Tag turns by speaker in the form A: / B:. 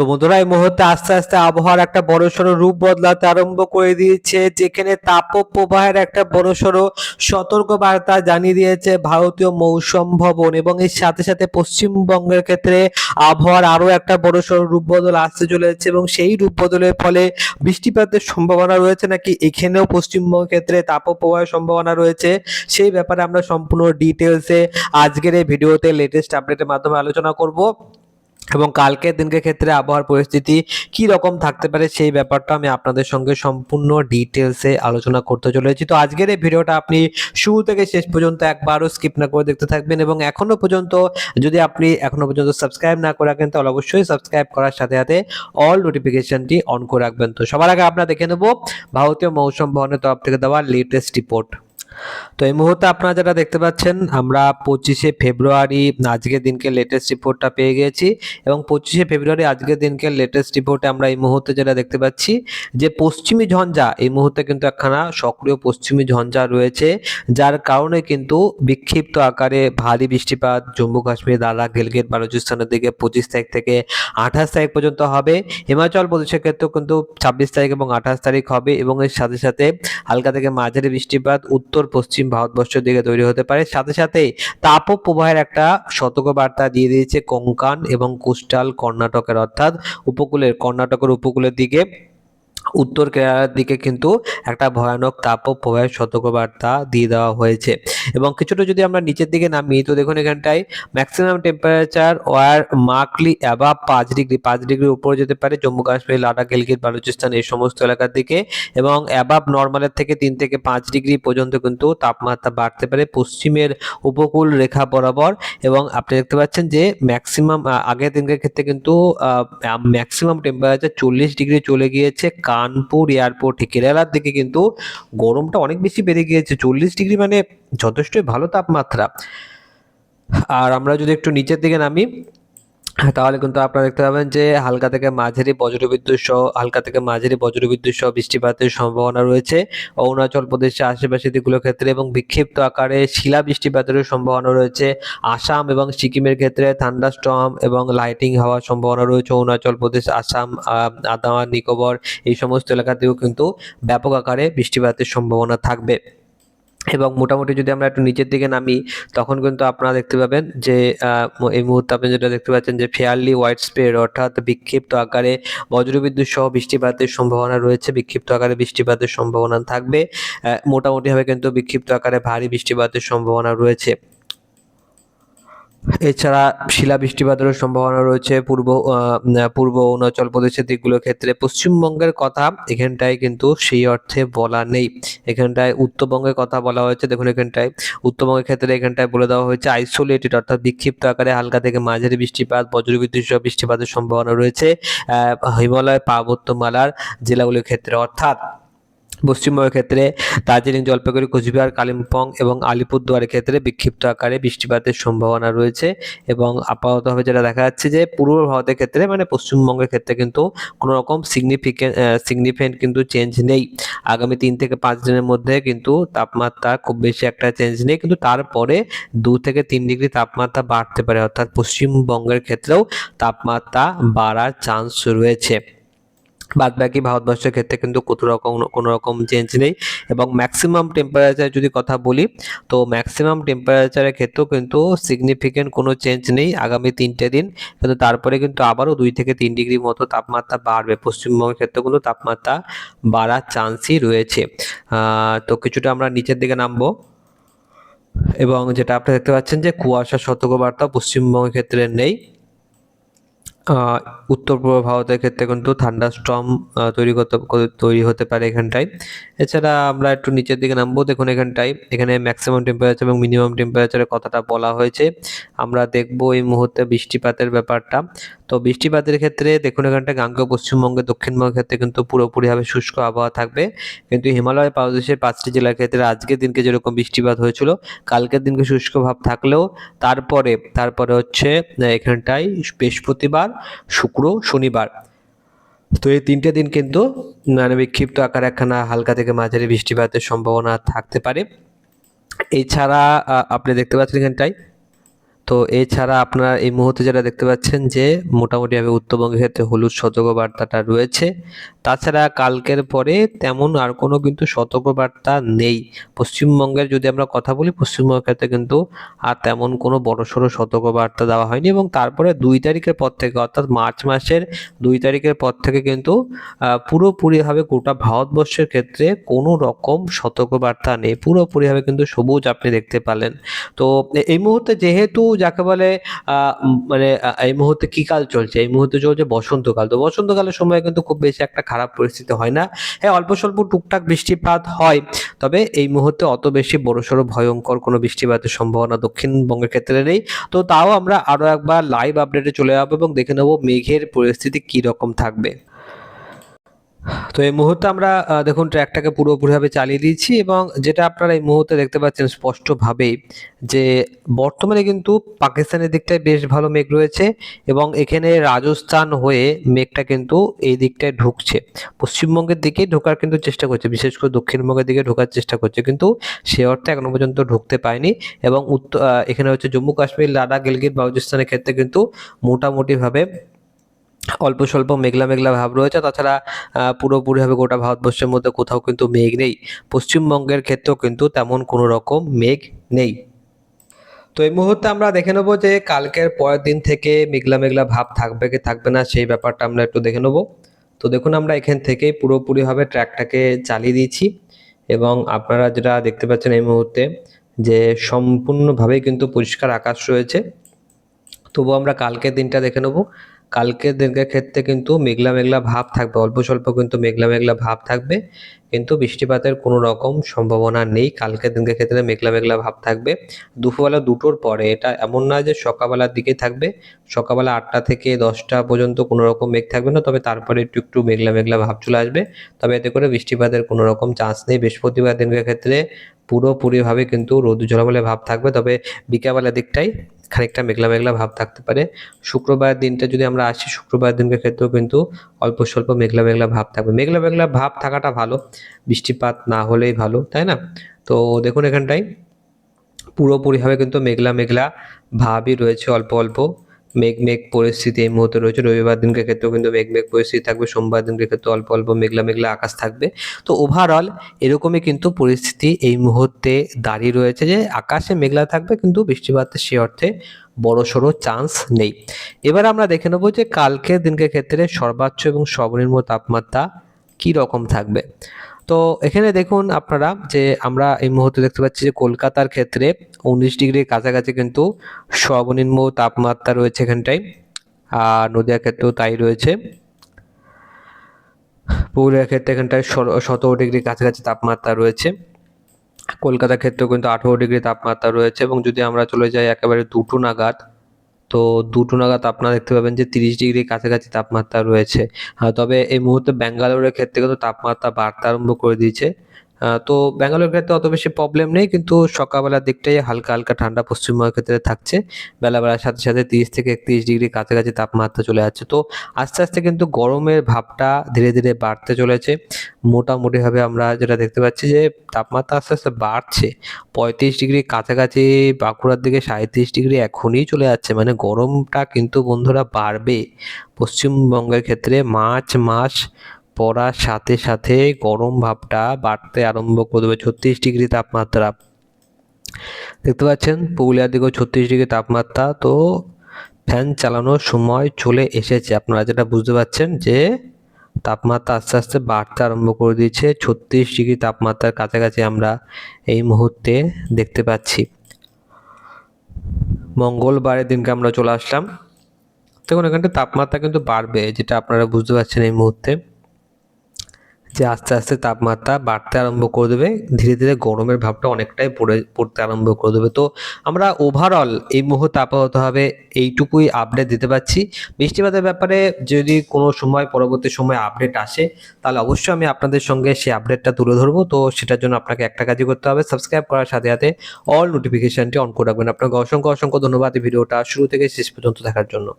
A: তো বন্ধুরা, এই মুহূর্তে আস্তে আস্তে আবহাওয়ার একটা বড় সড়ো রূপ বদলাতে আরম্ভ করে দিয়েছে, যেখানে তাপপ্রবাহের একটা বড়সড় সতর্ক বার্তা জানিয়ে দিয়েছে ভারতীয় মৌসুম ভবন। এবং এর সাথে সাথে পশ্চিমবঙ্গের ক্ষেত্রে আবহাওয়ার আরও একটা বড়সড় রূপ বদল আসতে চলেছে এবং সেই রূপ বদলের ফলে বৃষ্টিপাতের সম্ভাবনা রয়েছে নাকি এখানেও পশ্চিমবঙ্গের ক্ষেত্রে তাপপ্রবাহের সম্ভাবনা রয়েছে, সেই ব্যাপারে আমরা সম্পূর্ণ ডিটেলসে আজকের এই ভিডিওতে লেটেস্ট আপডেটের মাধ্যমে আলোচনা করব। এবং কালকের দিনকে ক্ষেত্রে আবহাওয়ার পরিস্থিতি কি রকম থাকতে পারে সেই ব্যাপারটা আমি আপনাদের সঙ্গে সম্পূর্ণ ডিটেলসে আলোচনা করতে চলেছি। তো আজকের এই ভিডিওটা আপনি শুরু থেকে শেষ পর্যন্ত একবারও স্কিপ না করে দেখতে থাকবেন এবং এখনও পর্যন্ত যদি আপনি এখনও পর্যন্ত সাবস্ক্রাইব না করে রাখেন, তাহলে অবশ্যই সাবস্ক্রাইব করার সাথে সাথে অল নোটিফিকেশনটি অন করে রাখবেন। তো সবার আগে আপনারা দেখে নেব ভারতীয় মৌসুম ভবনের তরফ থেকে দেওয়া লেটেস্ট রিপোর্ট তো এই মুহূর্তে আপনারা যেটা দেখতে পাচ্ছেন, আমরা পঁচিশে ফেব্রুয়ারি আজকের দিনকে লেটেস্ট রিপোর্টটা পেয়ে গেছি এবং পঁচিশে ফেব্রুয়ারি আজকের দিনকে লেটেস্ট রিপোর্টে আমরা এই মুহূর্তে যেটা দেখতে পাচ্ছি যে পশ্চিমী ঝঞ্ঝা, এই মুহূর্তে কিন্তু একখানা সক্রিয় পশ্চিমী ঝঞ্ঝা রয়েছে, যার কারণে কিন্তু বিক্ষিপ্ত আকারে ভারী বৃষ্টিপাত, জম্মু কাশ্মীর লাদাখ গিলগিট, বালুচিস্তানের দিকে পঁচিশ তারিখ থেকে আঠাশ তারিখ পর্যন্ত হবে। হিমাচল প্রদেশের ক্ষেত্রেও কিন্তু ছাব্বিশ তারিখ এবং আঠাশ তারিখ হবে এবং এর সাথে সাথে হালকা থেকে মাঝারি বৃষ্টিপাত, উত্তর পশ্চিম ভারতবর্ষের দিকে তৈরি হতে পারে। সাথে সাথে তাপ প্রবাহের একটা সতর্কবার্তা দিয়ে দিয়েছে কোঙ্কান এবং কোস্টাল কর্ণাটকের, অর্থাৎ উপকূলের, কর্ণাটকের উপকূলের দিকে। উত্তর কেরালার দিকে কিন্তু একটা ভয়ানক তাপ প্রবাহের সতর্কবার্তা দিয়ে দেওয়া হয়েছে। এবং কিছুটা যদি আমরা নিচের দিকে নামি তো দেখুন এখানটায় maximum temperature were markedly above পাঁচ ডিগ্রি পাঁচ ডিগ্রির উপরে যেতে পারে জম্মু কাশ্মীর, লাদাখ গিলগিট বালুচিস্তান এই সমস্ত এলাকার দিকে। এবং অ্যাবাভ নর্মালের থেকে তিন থেকে পাঁচ ডিগ্রি পর্যন্ত কিন্তু তাপমাত্রা বাড়তে পারে পশ্চিমের উপকূল রেখা বরাবর। এবং আপনি দেখতে পাচ্ছেন যে ম্যাক্সিমাম আগের দিনকার ক্ষেত্রে কিন্তু ম্যাক্সিমাম টেম্পারেচার চল্লিশ ডিগ্রি চলে গিয়েছে। কানপুর এয়ারপোর্ট কেরালার দিকে কিন্তু গরমটা অনেক বেশি বেড়ে গিয়েছে। চল্লিশ ডিগ্রি মানে যথেষ্টই ভালো তাপমাত্রা। আর আমরা যদি একটু নিচের দিকে নামি তাহলে কিন্তু আপনারা দেখতে পাবেন যে হালকা থেকে মাঝারি বজ্রবিদ্যুৎ সহ, হালকা থেকে মাঝারি বজ্রবিদ্যুৎ সহ বৃষ্টিপাতের সম্ভাবনা রয়েছে। অরুণাচল প্রদেশের আশেপাশে দিকগুলোর ক্ষেত্রে এবং বিক্ষিপ্ত আকারে শিলা বৃষ্টিপাতেরও সম্ভাবনা রয়েছে। আসাম এবং সিকিমের ক্ষেত্রে থান্ডারস্টর্ম এবং লাইটিং হওয়ার সম্ভাবনা রয়েছে। অরুণাচল প্রদেশ, আসাম আন্দামান নিকোবর এই সমস্ত এলাকাতেও কিন্তু ব্যাপক আকারে বৃষ্টিপাতের সম্ভাবনা থাকবে। এবং মোটামুটি যদি আমরা একটু নিচের দিকে নামি, তখন কিন্তু আপনারা দেখতে পাবেন যে এই মুহূর্তে আপনি যেটা দেখতে পাচ্ছেন যে ফেয়ারলি হোয়াইট স্প্রেড অর্থাৎ বিক্ষিপ্ত আকারে বজ্রবিদ্যুৎ সহ বৃষ্টিপাতের সম্ভাবনা রয়েছে। বিক্ষিপ্ত আকারে বৃষ্টিপাতের সম্ভাবনা থাকবে। মোটামুটিভাবে কিন্তু বিক্ষিপ্ত আকারে ভারী বৃষ্টিপাতের সম্ভাবনা রয়েছে। এছাড়া শিলা বৃষ্টিপাতেরও সম্ভাবনা রয়েছে। পূর্ব পূর্ব অরুণাচল প্রদেশের দিকগুলোর ক্ষেত্রে পশ্চিমবঙ্গের কথা এখানটায় কিন্তু সেই অর্থে বলা নেই। এখানটায় উত্তরবঙ্গের কথা বলা হয়েছে। দেখুন এখানটায়, উত্তরবঙ্গের ক্ষেত্রে এখানটায় বলে দেওয়া হয়েছে আইসোলেটেড অর্থাৎ বিক্ষিপ্ত আকারে হালকা থেকে মাঝারি বৃষ্টিপাত, বজ্রবিদ্যুৎ সহ বৃষ্টিপাতের সম্ভাবনা রয়েছে। হিমালয় পার্বত্যমালার জেলাগুলির ক্ষেত্রে, অর্থাৎ পশ্চিমবঙ্গের ক্ষেত্রে দার্জিলিং জলপাইগুড়ি, কোচবিহার, কালিম্পং এবং আলিপুরদুয়ারের ক্ষেত্রে বিক্ষিপ্ত আকারে বৃষ্টিপাতের সম্ভাবনা রয়েছে এবং আপাততভাবে যেটা দেখা যাচ্ছে যে পূর্ব ভারতের ক্ষেত্রে মানে পশ্চিমবঙ্গের ক্ষেত্রে কিন্তু কোনো রকম সিগনিফিকেন্ট সিগনিফিকেন্ট কিন্তু চেঞ্জ নেই। আগামী তিন থেকে পাঁচ দিনের মধ্যে কিন্তু তাপমাত্রা খুব বেশি একটা চেঞ্জ নেই। কিন্তু তারপরে দু থেকে তিন ডিগ্রি তাপমাত্রা বাড়তে পারে। অর্থাৎ পশ্চিমবঙ্গের ক্ষেত্রেও তাপমাত্রা বাড়ার চান্স রয়েছে। বাদ বাকি ভারতবর্ষের ক্ষেত্রে কিন্তু কোনো রকম কোনো রকম চেঞ্জ নেই। এবং ম্যাক্সিমাম টেম্পারেচার যদি কথা বলি, তো ম্যাক্সিমাম টেম্পারেচারের ক্ষেত্রেও কিন্তু সিগনিফিকেন্ট কোনো চেঞ্জ নেই আগামী তিনটে দিন। কিন্তু তারপরে কিন্তু আবারও দুই থেকে তিন ডিগ্রি মতো তাপমাত্রা বাড়বে। পশ্চিমবঙ্গের ক্ষেত্রে কিন্তু তাপমাত্রা বাড়ার চান্সই রয়েছে। তো কিছুটা আমরা নিচের দিকে নামবো। এবং যেটা আপনি দেখতে পাচ্ছেন যে কুয়াশা সতর্কবার্তা পশ্চিমবঙ্গের ক্ষেত্রে নেই। উত্তর পূর্ব ভারতের ক্ষেত্রে কিন্তু ঠান্ডা থান্ডারস্টর্ম তৈরি করতে তৈরি হতে পারে এখানটায়। এছাড়া আমরা একটু নিচের দিকে নামবো, দেখুন এখানটায়, এখানে ম্যাক্সিমাম টেম্পারেচার এবং মিনিমাম টেম্পারেচারের কথাটা বলা হয়েছে। আমরা দেখব এই মুহূর্তে বৃষ্টিপাতের ব্যাপারটা। তো বৃষ্টিপাতের ক্ষেত্রে দেখুন, এখানটা গাঙ্গেয় পশ্চিমবঙ্গে দক্ষিণবঙ্গের ক্ষেত্রে কিন্তু পুরোপুরিভাবে শুষ্ক আবহাওয়া থাকবে। কিন্তু হিমালয় পাদদেশের পাঁচটি জেলার ক্ষেত্রে আজকের দিনকে যেরকম বৃষ্টিপাত হয়েছিল, কালকের দিনকে শুষ্ক ভাব থাকলেও তারপরে তারপরে হচ্ছে এখানটায় বৃহস্পতিবার, শুক্র, শনিবার। তো এই তিনটে দিন কিন্তু মানে বিক্ষিপ্ত আকারে একখানা হালকা থেকে মাঝারি বৃষ্টিপাতের সম্ভাবনা থাকতে পারে। এছাড়া আপনি দেখতে পাচ্ছেন এখানটায় তো এছাড়া আপনারা এই মুহূর্তে যেটা দেখতে পাচ্ছেন যে মোটামুটি মোটামুটিভাবে উত্তরবঙ্গের ক্ষেত্রে হলুদ সতর্কবার্তাটা রয়েছে। তাছাড়া কালকের পরে তেমন আর কোনো কিন্তু সতর্কবার্তা নেই। পশ্চিমবঙ্গের যদি আমরা কথা বলি, পশ্চিমবঙ্গের ক্ষেত্রে কিন্তু আর তেমন কোনো বড়সড় সতর্কবার্তা দেওয়া হয়নি এবং তারপরে দুই তারিখের পর থেকে, অর্থাৎ মার্চ মাসের দুই তারিখের পর থেকে কিন্তু পুরোপুরিভাবে গোটা ভারতবর্ষের ক্ষেত্রে কোনো রকম সতর্কবার্তা নেই। পুরোপুরিভাবে কিন্তু সবুজ আপনি দেখতে পালেন তো এই মুহূর্তে যেহেতু যাকে বলে মানে এই মুহূর্তে কি কাল চলছে? এই মুহূর্তে চলছে বসন্তকাল। তো বসন্তকালের সময় কিন্তু খুব বেশি একটা খারাপ পরিস্থিতি হয় না। হ্যাঁ অল্প স্বল্প টুকটাক বৃষ্টিপাত হয়, তবে এই মুহূর্তে অত বেশি বড়সড় ভয়ঙ্কর কোনো বৃষ্টিপাতের সম্ভাবনা দক্ষিণবঙ্গের ক্ষেত্রে নেই। তো তাও আমরা আরও একবার লাইভ আপডেটে চলে যাব এবং দেখে নেব মেঘের পরিস্থিতি কি রকম থাকবে। তো এই মুহূর্তে আমরা দেখুন ট্র্যাকটাকে পুরোপুরিভাবে চালিয়ে দিয়েছি এবং যেটা আপনারা এই মুহূর্তে দেখতে পাচ্ছেন স্পষ্টভাবেই যে বর্তমানে কিন্তু পাকিস্তানের দিকটায় বেশ ভালো মেঘ রয়েছে এবং এখানে রাজস্থান হয়ে মেঘটা কিন্তু এই দিকটায় ঢুকছে। পশ্চিমবঙ্গের দিকে ঢোকার কিন্তু চেষ্টা করছে, বিশেষ করে দক্ষিণবঙ্গের দিকে ঢোকার চেষ্টা করছে, কিন্তু সে অর্থে এখনও পর্যন্ত ঢুকতে পায়নি এবং উত্তর এখানে হচ্ছে জম্মু কাশ্মীর লাদাখ, গিলগিট, বালুচিস্তানের ক্ষেত্রে কিন্তু মোটামুটিভাবে অল্প স্বল্প মেঘলা মেঘলা ভাব রয়েছে। তাছাড়া পুরোপুরিভাবে গোটা ভারতবর্ষের মধ্যে কোথাও কিন্তু মেঘ নেই। পশ্চিমবঙ্গের ক্ষেত্রেও কিন্তু তেমন কোনো রকম মেঘ নেই। তো এই মুহূর্তে আমরা দেখে নেব যে কালকের পরের দিন থেকে মেঘলা মেঘলা ভাব থাকবে কি থাকবে না, সেই ব্যাপারটা আমরা একটু দেখে নেব। তো দেখুন, আমরা এখান থেকে পুরোপুরিভাবে ট্র্যাকটাকে চালিয়ে দিয়েছি এবং আপনারা যেটা দেখতে পাচ্ছেন এই মুহূর্তে যে সম্পূর্ণভাবেই কিন্তু পরিষ্কার আকাশ রয়েছে। তবু আমরা কালকের দিনটা দেখে নেব। কালকের দিনকের ক্ষেত্রে কিন্তু মেঘলা মেঘলা ভাব থাকবে, অল্প স্বল্প কিন্তু মেঘলা মেঘলা ভাব থাকবে, কিন্তু বৃষ্টিপাতের কোনো রকম সম্ভাবনা নেই। কালকের দিনকের ক্ষেত্রে মেঘলা মেঘলা ভাব থাকবে। দুপুরবেলা দুটোর পরে এটা এমন না যে সকালবেলার দিকে থাকবে, সকালবেলা আটটা থেকে দশটা পর্যন্ত কোনো রকম মেঘ থাকবে না, তবে তারপরে একটু একটু মেঘলা মেঘলা ভাব চলে আসবে। তবে এতে করে বৃষ্টিপাতের কোনো রকম চান্স নেই। বৃহস্পতিবার দিনকের ক্ষেত্রে পুরোপুরিভাবে কিন্তু রোদ ঝলমলে ভাব থাকবে, তবে বিকালবেলার দিকটাই খানিকটা মেঘলা মেঘলা ভাব থাকতে পারে। শুক্রবার দিনটা যদি আমরা আসি শুক্রবার দিনকে ক্ষেত্রেও কিন্তু অল্প স্বল্প মেঘলা মেঘলা ভাব থাকবে। মেঘলা মেঘলা ভাব থাকাটা ভালো, বৃষ্টিপাত না হলেই ভালো, তাই না? তো দেখুন এখানটায় পুরোপুরিভাবে কিন্তু মেঘলা মেঘলা ভাবই রয়েছে অল্প অল্প। মেঘ মেঘ পরিস্থিতি এই মুহূর্তে রয়েছে। রবিবার দিনকে ক্ষেত্রেও কিন্তু মেঘ মেঘ পরিস্থিতি থাকবে। সোমবার দিনকে ক্ষেত্রে অল্প অল্প মেঘলা মেঘলা আকাশ থাকবে। তো ওভারঅল এরকমই কিন্তু পরিস্থিতি এই মুহূর্তে দাঁড়িয়ে রয়েছে যে আকাশে মেঘলা থাকবে কিন্তু বৃষ্টিপাতের সে অর্থে বড় সড়ো চান্স নেই। এবার আমরা দেখে নেব যে কালকের দিনকে ক্ষেত্রে সর্বোচ্চ এবং সর্বনিম্ন তাপমাত্রা কি রকম থাকবে। তো এখানে দেখুন আপনারা যে আমরা এই মুহূর্তে দেখতে পাচ্ছি যে কলকাতার ক্ষেত্রে উনিশ ডিগ্রির কাছাকাছি কিন্তু সর্বনিম্ন তাপমাত্রা রয়েছে এখানটায়, আর নদিয়ার ক্ষেত্রেও তাই রয়েছে। পুরুলিয়ার ক্ষেত্রে এখানটায় সতেরো ডিগ্রির কাছাকাছি তাপমাত্রা রয়েছে। কলকাতার ক্ষেত্রেও কিন্তু আঠেরো ডিগ্রি তাপমাত্রা রয়েছে এবং যদি আমরা চলে যাই একেবারে দুটো নাগাদ তো দুটো নাগাদ আপনারা দেখতে পাবেন যে তিরিশ ডিগ্রির কাছাকাছি তাপমাত্রা রয়েছে। তবে এই মুহূর্তে ব্যাঙ্গালোরের ক্ষেত্রে কিন্তু তাপমাত্রা বাড়তে আরম্ভ করে দিয়েছে। তো ব্যাঙ্গালোরের ক্ষেত্রে অত বেশি প্রবলেম নেই, কিন্তু সকালবেলার দিকটাই হালকা হালকা ঠান্ডা পশ্চিমবঙ্গের ক্ষেত্রে থাকছে। বেলাবেলার সাথে সাথে তিরিশ থেকে একত্রিশ ডিগ্রি কাছাকাছি তাপমাত্রা চলে যাচ্ছে। তো আস্তে আস্তে কিন্তু গরমের ভাবটা ধীরে ধীরে বাড়তে চলেছে। মোটামুটিভাবে আমরা যেটা দেখতে পাচ্ছি যে তাপমাত্রা আস্তে আস্তে বাড়ছে। পঁয়ত্রিশ ডিগ্রি কাছাকাছি বাঁকুড়ার দিকে সাঁত্রিশ ডিগ্রি এখনই চলে যাচ্ছে। মানে গরমটা কিন্তু বন্ধুরা বাড়বে। পশ্চিমবঙ্গের ক্ষেত্রে মার্চ মাস পড়ার সাথে সাথে গরম ভাবটা বাড়তে আরম্ভ করে দেবে ছত্রিশ ডিগ্রি তাপমাত্রা। দেখতে পাচ্ছেন, পুরুলিয়ার দিকেও ছত্রিশ ডিগ্রি তাপমাত্রা। তো ফ্যান চালানোর সময় চলে এসেছে। আপনারা যেটা বুঝতে পারছেন যে তাপমাত্রা আস্তে আস্তে বাড়তে আরম্ভ করে দিয়েছে। ছত্রিশ ডিগ্রি তাপমাত্রার কাছাকাছি আমরা এই মুহূর্তে দেখতে পাচ্ছি। মঙ্গলবারের দিনকে আমরা চলে আসলাম। দেখুন এখানটা তাপমাত্রা কিন্তু বাড়বে, যেটা আপনারা বুঝতে পারছেন এই মুহূর্তে। যে আস্তে আস্তে তাপমাত্রা বাড়তে আরম্ভ করে দেবে, ধীরে ধীরে গরমের ভাবটা অনেকটাই পড়ে, পড়তে আরম্ভ করে দেবে। তো আমরা ওভারঅল এই মুহূর্তে আপাততভাবে এইটুকুই আপডেট দিতে পারছি। বৃষ্টিপাতের ব্যাপারে যদি কোনো সময়, পরবর্তী সময় আপডেট আসে, তাহলে অবশ্যই আমি আপনাদের সঙ্গে সেই আপডেটটা তুলে ধরবো। তো সেটার জন্য আপনাকে একটা কাজই করতে হবে সাবস্ক্রাইব করার সাথে সাথে অল নোটিফিকেশনটি অন করে রাখবেন। আপনাকে অসংখ্য অসংখ্য ধন্যবাদ এই ভিডিওটা শুরু থেকে শেষ পর্যন্ত দেখার জন্য।